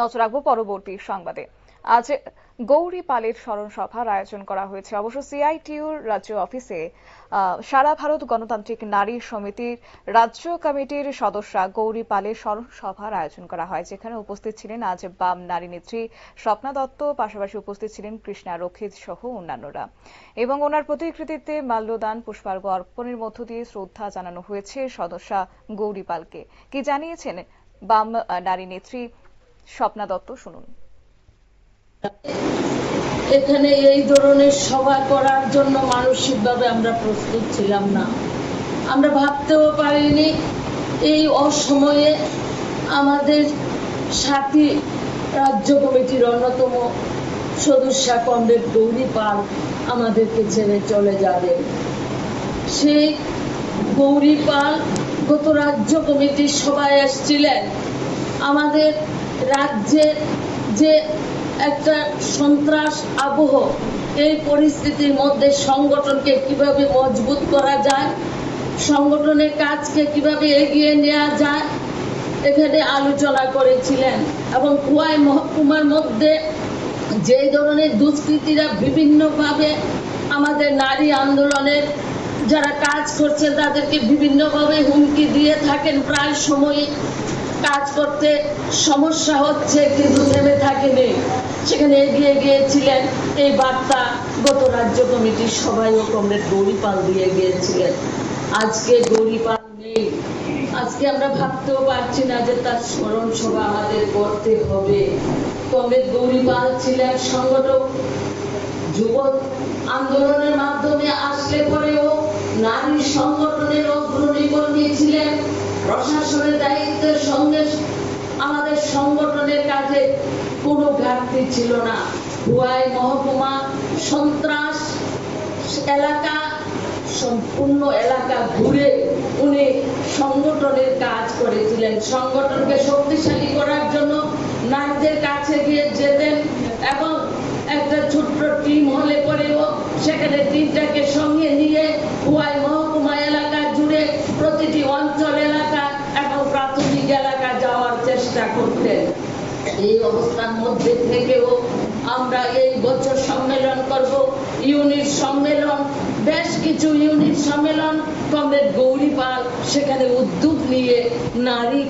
নজর রাখব পরবর্তী সংবাদে। আজ গৌরী পালের স্মরণ সভার আয়োজন করা হয়েছে। অবশ্য সিআইটিউর রাজ্য অফিসে সারা ভারত গণতান্ত্রিক নারী সমিতির রাজ্য কমিটির সদস্যা গৌরী পালের স্মরণ সভার আয়োজন করা হয়, যেখানে উপস্থিত ছিলেন আজ বাম নারী নেত্রী স্বপ্না দত্ত, পাশাপাশি উপস্থিত ছিলেন কৃষ্ণা রক্ষিত সহ অন্যান্যরা। এবং ওনার প্রতিকৃতিতে মাল্যদান পুষ্পার্ঘ অর্পণের মধ্য দিয়ে শ্রদ্ধা জানানো হয়েছে সদস্যা গৌরী পালকে। কি জানিয়েছেন বাম নারী নেত্রী স্বপ্না দত্ত, শুনুন। এখানে এই ধরনের সভা করার জন্য মানসিকভাবে আমরা প্রস্তুত ছিলাম না। আমরা ভাবতেও পারিনি এই অসময়ে আমাদের সাথী রাজ্য কমিটির অন্যতম সদস্যা কমরেড গৌরী পাল আমাদেরকে ছেড়ে চলে যাবে সেই গৌরী পাল গত রাজ্য কমিটির সভায় এসেছিলেন। আমাদের রাজ্যে যে একটা সন্ত্রাস আবহ, এই পরিস্থিতির মধ্যে সংগঠনকে কীভাবে মজবুত করা যায়, সংগঠনের কাজকে কীভাবে এগিয়ে নেওয়া যায়, এখানে আলোচনা করেছিলেন। এবং কুয়াই মহকুমার মধ্যে যে ধরনের দুষ্কৃতীরা বিভিন্নভাবে আমাদের নারী আন্দোলনের যারা কাজ করছে, তাদেরকে বিভিন্নভাবে হুমকি দিয়ে থাকেন। প্রায় সময়ই কাজ করতে সমস্যা হচ্ছে, কিন্তু থেমে থাকেনি। সেখানে এগিয়ে গিয়েছিলেন। এই বার্তা গত রাজ্য কমিটির সভায় ও কমরেড গৌরীপাল দিয়ে গিয়েছিলেন। আজকে গৌরীপাল নেই। আজকে আমরা ভাবতেও পারছি না যে তার স্মরণ সভা আমাদের করতে হবে। কমরেড গৌরীপাল ছিলেন সংগঠক। যুব আন্দোলনের মাধ্যমে আসলে পরেও নারী সংগঠনের অগ্রণী কর্মী ছিলেন। প্রশাসনের দায়িত্বের সঙ্গে আমাদের সংগঠনের কাজে কোনো ঘাটতি ছিল না। হুয়াই মহকুমা, সন্ত্রাস, এলাকা, সম্পূর্ণ এলাকা ঘুরে উনি সংগঠনের কাজ করেছিলেন। সংগঠনকে শক্তিশালী করার জন্য নারীদের কাছে গিয়ে যেতেন এবং একটা ছোট্ট টিম হলে পরেও সেখানে টিমটাকে সঙ্গে নিয়ে হুয়াই মহকুমা এলাকা জুড়ে প্রতিটি অঞ্চল এলাকা এবং প্রাথমিক এলাকা যাওয়ার চেষ্টা করতেন। এই অবস্থার মধ্যে থেকেও আমরা এই বছর সম্মেলন করব। ইউনিট সম্মেলন, বেশ কিছু ইউনিট সম্মেলন। কমরেড গৌরীপাল সেখানে উদ্যোগ নিয়ে নারী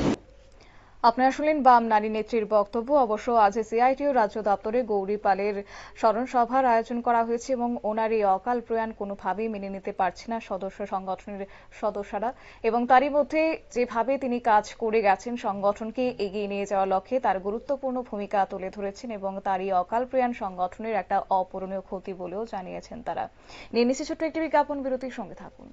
আপনারা শুনলেন বাম নারী নেত্রীর বক্তব্য। অবশ্য আজ সিআইটিও রাজ্য দপ্তরে গৌরী পালের স্মরণ সভার আয়োজন করা হয়েছে এবং ওনার এই অকাল প্রয়াণ কোনোভাবেই মেনে নিতে পারছে না সদস্য সংগঠনের সদস্যরা এবং তারই মধ্যে যেভাবে তিনি কাজ করে গেছেন, সংগঠনকে এগিয়ে নিয়ে যাওয়ার লক্ষ্যে তার গুরুত্বপূর্ণ ভূমিকা তুলে ধরেছেন এবং তার এই অকাল প্রয়াণ সংগঠনের একটা অপূরণীয় ক্ষতি বলেও জানিয়েছেন তারা। নিয়ে নিচ্ছে ছোট্ট একটি বিজ্ঞাপন, বিরতির সঙ্গে থাকুন।